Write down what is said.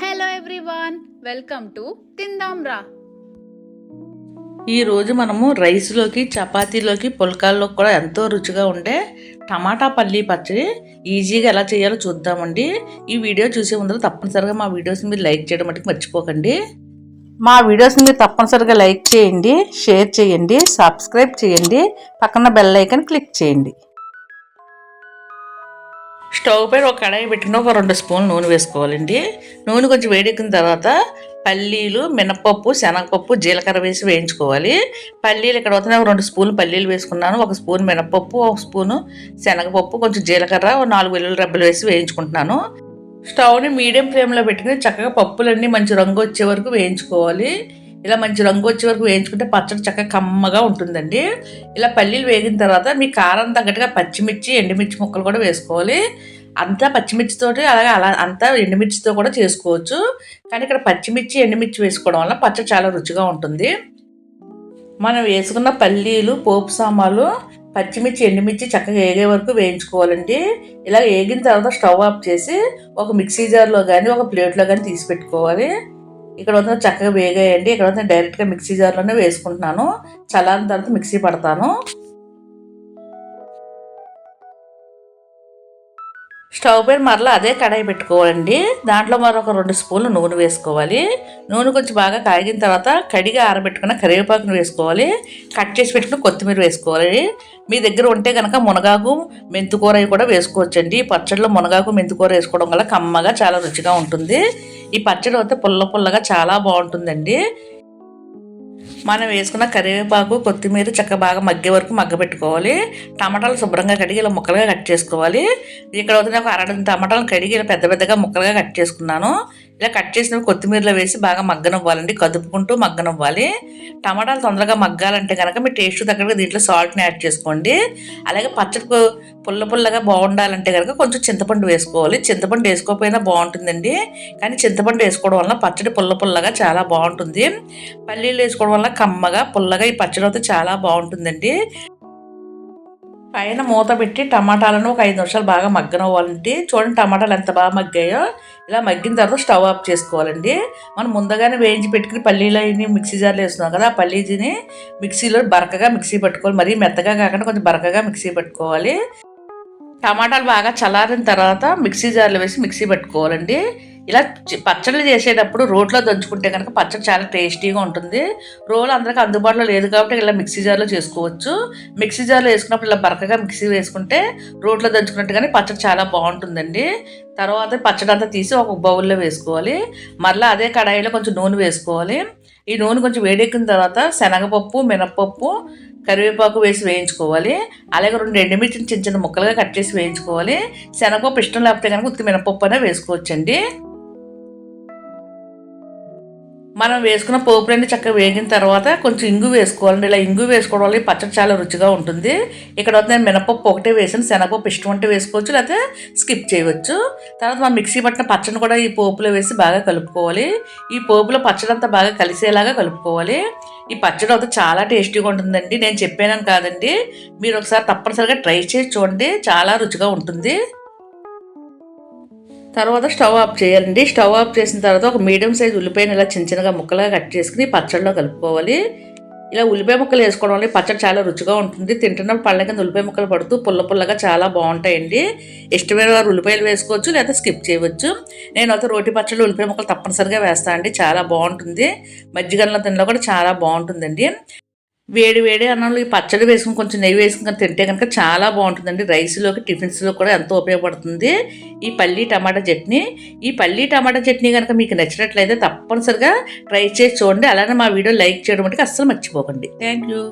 Hello everyone welcome to తిందాం రా ఈరోజు మనము రైస్లోకి చపాతీలోకి పుల్కాల్లోకి కూడా ఎంతో రుచిగా ఉండే టమాటా పల్లీ పచ్చడి ఈజీగా ఎలా చేయాలో చూద్దామండి. ఈ వీడియో చూసే ముందర తప్పనిసరిగా మా వీడియోస్ మీరు లైక్ చేయడం మటుకు మర్చిపోకండి. మా వీడియోస్ని మీరు తప్పనిసరిగా లైక్ చేయండి షేర్ చేయండి సబ్స్క్రైబ్ చేయండి పక్కన బెల్ ఐకన్ క్లిక్ చేయండి. స్టవ్ పైన ఒక కడాయి పెట్టుకుని ఒక రెండు స్పూన్లు నూనె వేసుకోవాలండి. నూనె కొంచెం వేడెక్కిన తర్వాత పల్లీలు మినపప్పు శనగపప్పు జీలకర్ర వేసి వేయించుకోవాలి. పల్లీలు ఇక్కడ వస్తే ఒక రెండు స్పూన్లు పల్లీలు వేసుకున్నాను. ఒక స్పూన్ మినపప్పు ఒక స్పూను శనగపప్పు కొంచెం జీలకర్ర ఒక నాలుగు వెల్లుల్లి రెబ్బలు వేసి వేయించుకుంటున్నాను. స్టవ్ని మీడియం ఫ్లేమ్లో పెట్టుకుని చక్కగా పప్పులన్నీ మంచి రంగు వచ్చే వరకు వేయించుకోవాలి. ఇలా మంచి రంగు వచ్చే వరకు వేయించుకుంటే పచ్చడి చక్కగా కమ్మగా ఉంటుందండి. ఇలా పల్లీలు వేగిన తర్వాత మీ కారం తగ్గట్టుగా పచ్చిమిర్చి ఎండుమిర్చి ముక్కలు కూడా వేసుకోవాలి. అంతా పచ్చిమిర్చితోటి అలాగే అలా అంతా ఎండుమిర్చితో కూడా చేసుకోవచ్చు. కానీ ఇక్కడ పచ్చిమిర్చి ఎండుమిర్చి వేసుకోవడం వల్ల పచ్చడి చాలా రుచిగా ఉంటుంది. మనం వేసుకున్న పల్లీలు పోపు సామాలు పచ్చిమిర్చి ఎండుమిర్చి చక్కగా వేగే వరకు వేయించుకోవాలండి. ఇలా వేగిన తర్వాత స్టవ్ ఆఫ్ చేసి ఒక మిక్సీ జార్లో కానీ ఒక ప్లేట్లో కానీ తీసి పెట్టుకోవాలి. ఇక్కడ వచ్చిన చక్కగా వేగాయండి. ఇక్కడ వచ్చిన డైరెక్ట్గా మిక్సీ జార్లోనే వేసుకుంటున్నాను. చల్లారిన తర్వాత మిక్సీ పడతాను. స్టవ్ పైన మరలా అదే కడాయి పెట్టుకోవాలండి. దాంట్లో మరొక రెండు స్పూన్లు నూనె వేసుకోవాలి. నూనె కొంచెం బాగా కాగిన తర్వాత కడిగి ఆరబెట్టుకున్న కరివేపాకును వేసుకోవాలి. కట్ చేసి పెట్టుకున్న కొత్తిమీర వేసుకోవాలి. మీ దగ్గర ఉంటే కనుక మునగాకు మెంతుకూర అవి కూడా వేసుకోవచ్చండి. పచ్చడిలో మునగాకు మెంతుకూర వేసుకోవడం వల్ల కమ్మగా చాలా రుచిగా ఉంటుంది. ఈ పచ్చడి అయితే పుల్ల పుల్లగా చాలా బాగుంటుందండి. మనం వేసుకున్న కరివేపాకు కొత్తిమీర చక్క బాగా మగ్గే వరకు మగ్గ పెట్టుకోవాలి టమాటాలు శుభ్రంగా కడిగి ఇలా ముక్కలుగా కట్ చేసుకోవాలి. ఇక్కడ వద్ద ఒక అరడని టమాటాలు కడిగి ఇలా పెద్ద పెద్దగా ముక్కలుగా కట్ చేసుకున్నాను. ఇలా కట్ చేసిన కొత్తిమీరలో వేసి బాగా మగ్గనివ్వాలండి. కదుపుకుంటూ మగ్గనివ్వాలి. టమాటాలు తొందరగా మగ్గాలంటే కనుక మీ టేస్ట్ తగ్గట్టుగా దీంట్లో సాల్ట్ని యాడ్ చేసుకోండి. అలాగే పచ్చడి పుల్ల పుల్లగా బాగుండాలంటే కనుక కొంచెం చింతపండు వేసుకోవాలి. చింతపండు వేసుకోకపోయినా బాగుంటుందండి. కానీ చింతపండు వేసుకోవడం వల్ల పచ్చడి పుల్ల పుల్లగా చాలా బాగుంటుంది. పల్లీలు వేసుకోవడం వల్ల కమ్మగా పుల్లగా ఈ పచ్చడి అయితే చాలా బాగుంటుందండి. పైన మూత పెట్టి టమాటాలను ఒక ఐదు నిమిషాలు బాగా మగ్గనవ్వాలండి. చూడండి టమాటాలు ఎంత బాగా మగ్గాయో. ఇలా మగ్గిన తర్వాత స్టవ్ ఆఫ్ చేసుకోవాలండి. మనం ముందుగానే వేయించి పెట్టుకుని పల్లీలు అవి మిక్సీ జార్లో వేస్తున్నాం కదా ఆ పల్లీని మిక్సీలో బరకగా మిక్సీ పట్టుకోవాలి. మరీ మెత్తగా కాకుండా కొంచెం బరకగా మిక్సీ పట్టుకోవాలి. టమాటాలు బాగా చల్లారిన తర్వాత మిక్సీ జార్లో వేసి మిక్సీ పెట్టుకోవాలండి. ఇలా పచ్చళ్ళు చేసేటప్పుడు రోట్లో దంచుకుంటే కనుక పచ్చడి చాలా టేస్టీగా ఉంటుంది. రోల్ అందరికి అందుబాటులో లేదు కాబట్టి ఇలా మిక్సీ జార్లో చేసుకోవచ్చు. మిక్సీ జార్లో వేసుకున్నప్పుడు ఇలా బరకగా మిక్సీ వేసుకుంటే రోట్లో దంచుకున్నట్టుగానే పచ్చడి చాలా బాగుంటుందండి. తర్వాత పచ్చడి అంతా తీసి ఒక బౌల్లో వేసుకోవాలి. మళ్ళీ అదే కడాయిలో కొంచెం నూనె వేసుకోవాలి. ఈ నూనె కొంచెం వేడెక్కిన తర్వాత శనగపప్పు మినప్పప్పు కరివేపాకు వేసి వేయించుకోవాలి. అలాగే రెండు ఎండుమిర్చిని చిన్న చిన్న ముక్కలుగా కట్ చేసి వేయించుకోవాలి. శనగపప్పు ఇష్టం లేకపోతే కనుక ఉత్తి మినపప్పు అనే వేసుకోవచ్చండి. మనం వేసుకున్న పోపు రెండు చక్కగా వేగిన తర్వాత కొంచెం ఇంగు వేసుకోవాలండి. ఇలా ఇంగు వేసుకోవడం వల్ల పచ్చడి చాలా రుచిగా ఉంటుంది. ఇక్కడ నేను మినపప్పు ఒకటే వేసాను. శనగపప్పు ఇష్టం అంటే వేసుకోవచ్చు లేకపోతే స్కిప్ చేయవచ్చు. తర్వాత మనం మిక్సీ పట్టిన పచ్చడిని కూడా ఈ పోపులో వేసి బాగా కలుపుకోవాలి. ఈ పోపులో పచ్చడి అంతా బాగా కలిసేలాగా కలుపుకోవాలి. ఈ పచ్చడి అయితే చాలా టేస్టీగా ఉంటుందండి. నేను చెప్పాను కాదండి. మీరు ఒకసారి తప్పనిసరిగా ట్రై చేసి చూడండి. చాలా రుచిగా ఉంటుంది. తర్వాత స్టవ్ ఆఫ్ చేయాలండి. స్టవ్ ఆఫ్ చేసిన తర్వాత ఒక మీడియం సైజ్ ఉల్లిపాయను ఇలా చిన్న చిన్నగా ముక్కలుగా కట్ చేసుకుని పచ్చడిలో కలుపుకోవాలి. ఇలా ఉల్లిపాయ ముక్కలు వేసుకోవడం వల్ల పచ్చడి చాలా రుచిగా ఉంటుంది. తింటున్నప్పుడు పళ్ళ కింద ఉల్లిపాయ ముక్కలు పడుతూ పుల్ల పుల్లగా చాలా బాగుంటాయండి. ఇష్టమైన వారు ఉల్లిపాయలు వేసుకోవచ్చు లేదా స్కిప్ చేయవచ్చు. నేను అయితే రోటి పచ్చళ్ళు ఉల్లిపాయ ముక్కలు తప్పనిసరిగా వేస్తాను అండి చాలా బాగుంటుంది. మజ్జిగల్లో తినలో కూడా చాలా బాగుంటుందండి. వేడి వేడి అన్నంలో ఈ పచ్చడి వేసుకుని కొంచెం నెయ్యి వేసుకుని తింటే కనుక చాలా బాగుంటుందండి. రైస్లోకి టిఫిన్స్లో కూడా ఎంతో ఉపయోగపడుతుంది. ఈ పల్లీ టమాటా చట్నీ ఈ పల్లీ టమాటా చట్నీ కనుక మీకు నచ్చినట్లయితే తప్పనిసరిగా ట్రై చేసి చూడండి. అలానే మా వీడియో లైక్ చేయడం అంటే అస్సలు మర్చిపోకండి. Thank you